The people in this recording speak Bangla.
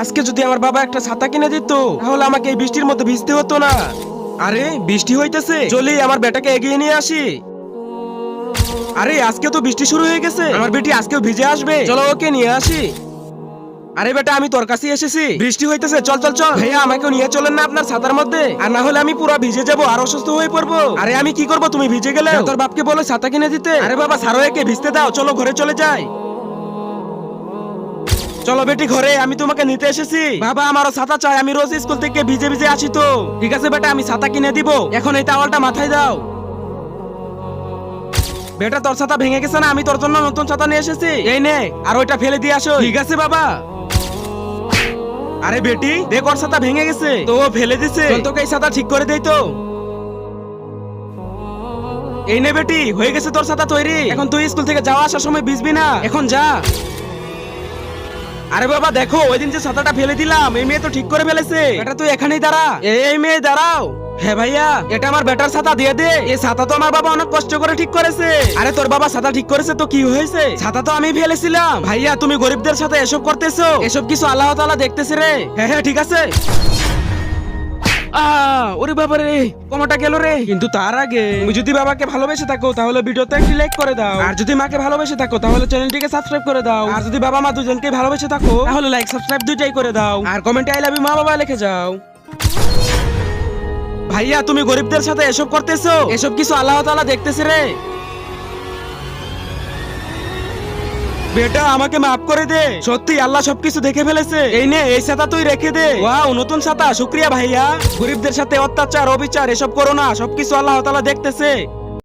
আজকে যদি আমার বাবা একটা ছাতা কিনে দিত তাহলে আমাকে এই বৃষ্টির মধ্যে ভিজতে হতো না। আরে বৃষ্টি হইতেছে। চলি আমার বেটাকে এগিয়ে নিয়ে আসি। আরে আজকে তো বৃষ্টি শুরু হয়ে গেছে। আমার বেটি আজকেও ভিজে আসবে। চলো ওকে নিয়ে আসি। আরে বেটা আমি তোর কাছে এসেছি। বৃষ্টি হইতেছে চল চল চল। ভাইয়া আমাকে নিয়ে চলেন না আপনার ছাতার মধ্যে। আর না হলে আমি পুরো ভিজে যাব আর অসুস্থ হয়ে পড়ব। আরে আমি কি করব? তুমি ভিজে গেলে? তোর বাপকে বলে ছাতা কিনে দিতে। আরে বাবা সারো একে ভিজতে দাও। চলো ঘরে চলে যাই। চলো বেটি ঘরে, আমি তোমাকে নিতে এসেছি। বাবা, আমারও ছাতা চাই, আমি রোজ স্কুল থেকে ভিজে ভিজে আসি তো। ঠিক আছে বেটা, আমি ছাতা কিনে দিব। এখন এই টাওয়ালটা মাথায় দাও। বেটা, তোর ছাতা ভেঙে গেছে না? আমি তোর জন্য নতুন ছাতা নিয়ে এসেছি। এই নে, আর ওইটা ফেলে দিয়ে আসো। ঠিক আছে, বাবা। আরে বেটি, দেখ, ওর ছাতা ভেঙে গেছে। তো ও ফেলে দিছে। তোকে এই ছাতা ঠিক করে দেই তো। এই নে বেটি, হয়ে গেছে তোর ছাতা তৈরি। এখন তুই স্কুল থেকে যাওয়া আসার সময় ভিজবি না। এখন যা। আরে বাবা দেখো ওই দিন যে ছাতাটা ফেলে দিলাম এই মেয়ে তো ঠিক করে ফেলেছে। এটা তুই এখানেই দাঁড়া। এই মেয়ে দাঁড়াও। হ্যাঁ ভাইয়া। এটা আমার বেটার ছাতা দিয়ে দে। এই ছাতা তো আমার বাবা অনেক কষ্ট করে ঠিক করেছে। আরে তোর বাবা ছাতা ঠিক করেছে তো কি হয়েছে? ছাতা তো আমি ফেলেছিলাম। ভাইয়া তুমি গরিবদের সাথে এসব করতেছো। এসব কিছু আল্লাহ তাআলা দেখতেছে রে। হ্যাঁ হ্যাঁ ঠিক আছে। ওরে বাবা রে কোমরটা গেল রে। কিন্তু তার আগে, তুমি যদি বাবাকে ভালোবেসে থাকো, তাহলে ভিডিওতে একটি লাইক করে দাও। আর যদি মাকে ভালোবেসে থাকো, তাহলে চ্যানেলটিকে সাবস্ক্রাইব করে দাও। আর যদি বাবা মা দুজনকে ভালোবেসে থাকো, তাহলে লাইক সাবস্ক্রাইব দুইটাই করে দাও। আর কমেন্টে আই লাভ ইউ মা বাবা লিখে যাও। ভাইয়া, তুমি গরিবদের সাথে এসব করতেছো? এসব কিছু আল্লাহ তাআলা দেখতেছে রে। বেটা, আমাকে মাফ করে দে। সত্যি, আল্লাহ সবকিছু দেখে ফেলেছে। এই নে, এই ছাতা তুই রেখে দে। ওয়াও, নতুন ছাতা, শুক্রিয়া ভাইয়া। গরিবদের সাথে অত্যাচার, অবিচার, এসব করো না। সবকিছু আল্লাহ তালা দেখতেছে।